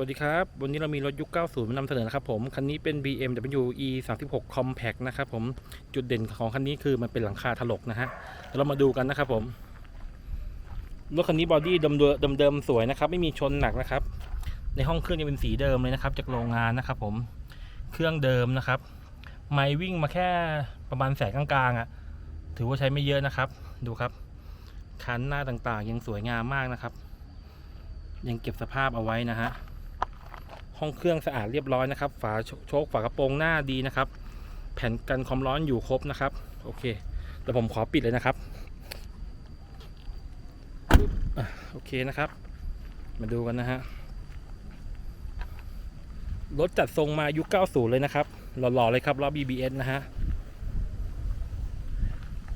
วัสดีครับ วันนี้เรามีรถยุค 90 มานำเสนอนะครับผม คันนี้เป็น BMW E 3 6 Compact นะครับผม จุดเด่นของคันนี้คือมันเป็นหลังคาถลกนะฮะเดี๋ยวเรามาดูกันนะครับผม รถคันนี้บอดี้เดิมๆเดิมสวยนะครับ ไม่มีชนหนักนะครับ ในห้องเครื่องยังเป็นสีเดิมเลยนะครับ จากโรงงานนะครับผม เครื่องเดิมนะครับ ไม่วิ่งมาแค่ประมาณแสนกลางๆอะ่ะ ถือว่าใช้ไม่เยอะนะครับ ดูครับ คันหน้าต่างๆ ยังสวยงามมากนะครับยังเก็บสภาพเอาไว้นะฮะ ห้องเครื่องสะอาดเรียบร้อยนะครับ ฝาโชคฝากระโปรงหน้าดีนะครับ แผ่นกันความร้อนอยู่ครบนะครับ โอเคเดี๋ยวผมขอปิดเลยนะครับโอเคนะครับ มาดูกันนะฮะรถจัดทรงมายุค 90 เลยนะครับ หล่อๆเลยครับล้อ BBS นะฮะ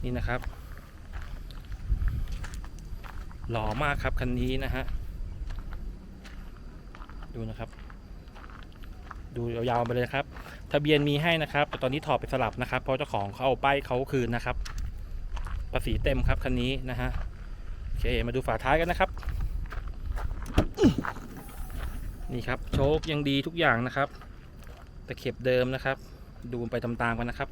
นี่นะครับ หล่อมากครับคันนี้นะฮะ ดูนะครับ ดูยาวๆไปเลยครับ ทะเบียนมีให้นะครับ แต่ตอนนี้ถอดไปสลับนะครับ เพราะเจ้าของเขาเอาป้ายเขาคืนนะครับ ภาษีเต็มครับคันนี้นะฮะ โอเค มาดูฝาท้ายกันนะครับ นี่ครับ โชคยังดีทุกอย่างนะครับ ตะเข็บเดิมนะครับ ดูไปตามๆกันนะครับ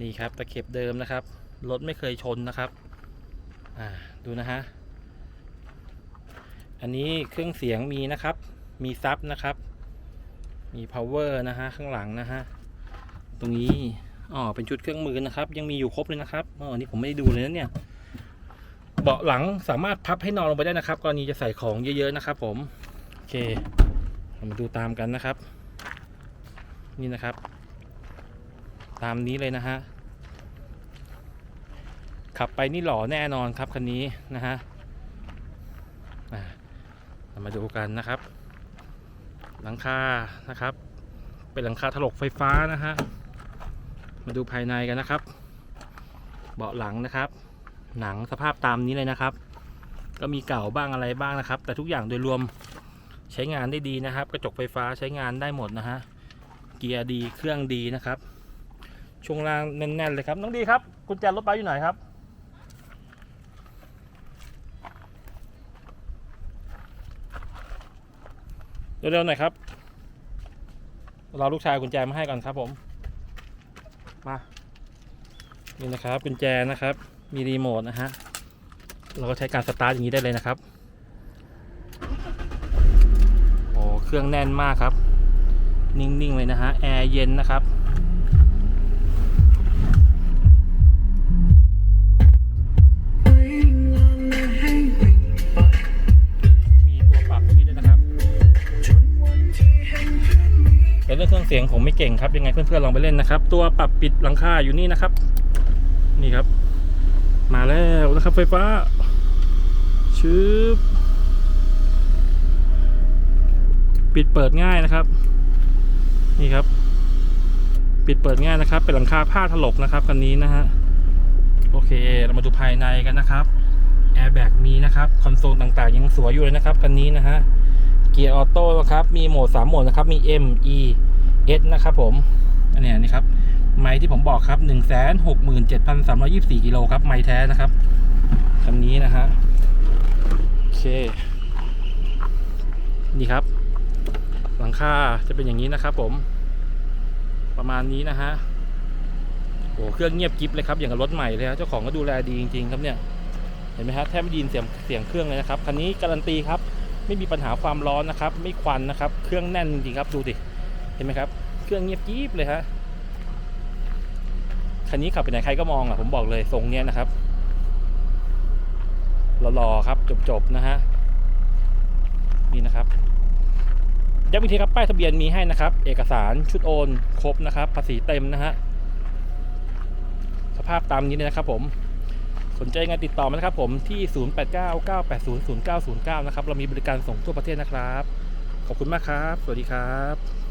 นี่ครับ ตะเข็บเดิมนะครับ รถไม่เคยชนนะครับ อ่า ดูนะฮะ อันนี้เครื่องเสียงมีนะครับ มีซับนะครับ มี power นะฮะข้างหลังนะฮะตรงนี้อ๋อเป็นชุดเครื่องมือนะครับ ยังมีอยู่ครบเลยนะครับอ๋อนี่ผมไม่ได้ดูเลยนะเนี่ยเบาะหลังสามารถพับให้นอนลงไปได้นะครับกรณีจะใส่ของเยอะๆนะครับ ผมโอเคเรามาดูตามกันนะครับ นี่นะครับ ตามนี้เลยนะฮะขับไปนี่หล่อแน่นอนครับคันนี้นะฮะมาดูกันนะครับ หลังคานะครับ เป็นหลังคาถลกไฟฟ้านะฮะมาดูภายในกันนะครับ เบาะหลังนะครับ หนังสภาพตามนี้เลยนะครับ ก็มีเก่าบ้างอะไรบ้างนะครับ แต่ทุกอย่างโดยรวมใช้งานได้ดีนะครับ กระจกไฟฟ้าใช้งานได้หมดนะฮะเกียร์ดีเครื่องดีนะครับช่วงล่างแน่นๆเลยครับน้องดีครับกุญแจรถไปอยู่ไหนครับ เร็วๆหน่อยครับเราลูกชายกุญแจมาให้ก่อนครับผม มานี่นะครับกุญแจนะครับ มีรีโมทนะฮะเราก็ใช้การสตาร์ทอย่างนี้ได้เลยนะครับโอ้เครื่องแน่นมากครับ นิ่งๆเลยนะฮะแอร์เย็นนะครับ เรื่องเครื่องเสียงผมไม่เก่งครับยังไงเพื่อนๆลองไปเล่นนะครับ ตัวปรับปิดหลังคาอยู่นี่นะครับ นี่ครับ มาแล้วนะครับ ไฟฟ้าชืบปิดเปิดง่ายนะครับ นี่ครับ ปิดเปิดง่ายนะครับ เป็นหลังคาผ้าถลกนะครับคันนี้นะฮะโอเค เรามาดูภายในกันนะครับแอร์แบกมีนะครับคอนโซลต่างๆ ยังสวยอยู่เลยนะครับคันนี้นะฮะ เกียร์ออโต้นะครับ มีโหมด 3 โหมดนะครับ มี M E S นะครับผม อันนี้นี่ครับ ไม้ที่ผมบอกครับ 1 6 7 3 2 4 กิโลครับ ไม้แท้นะครับคันนี้นะฮะ โอเค นี่ครับ หลังคาจะเป็นอย่างนี้นะครับผม ประมาณนี้นะฮะ โอ้เครื่องเงียบกริบเลยครับ อย่างกับรถใหม่เลยครับเจ้าของก็ดูแลดีจริงๆ ครับเนี่ย เห็นไหมฮะแทบไม่ได้ยินเสียงเสียงเครื่องเลยนะครับ คันนี้การันตีครับ ไม่มีปัญหาความร้อนนะครับ ไม่ควันนะครับ เครื่องแน่นจริงครับดูดิเห็นไหมครับ เครื่องเงียบกริบเลยฮะคันนี้ขับไปไหนใครก็มองอะผมบอกเลยทรงเนี้ยนะครับหล่อๆครับจบๆนะฮะนี่นะครับย้ำอีกทีครับป้ายทะเบียนมีให้นะครับ เอกสารชุดโอน ครบนะครับ ภาษีเต็มนะฮะสภาพตามนี้เลยนะครับผม สนใจงานติดต่อมานะครับผมที่ 0899800909 นะครับ เรามีบริการส่งทั่วประเทศนะครับ ขอบคุณมากครับ สวัสดีครับ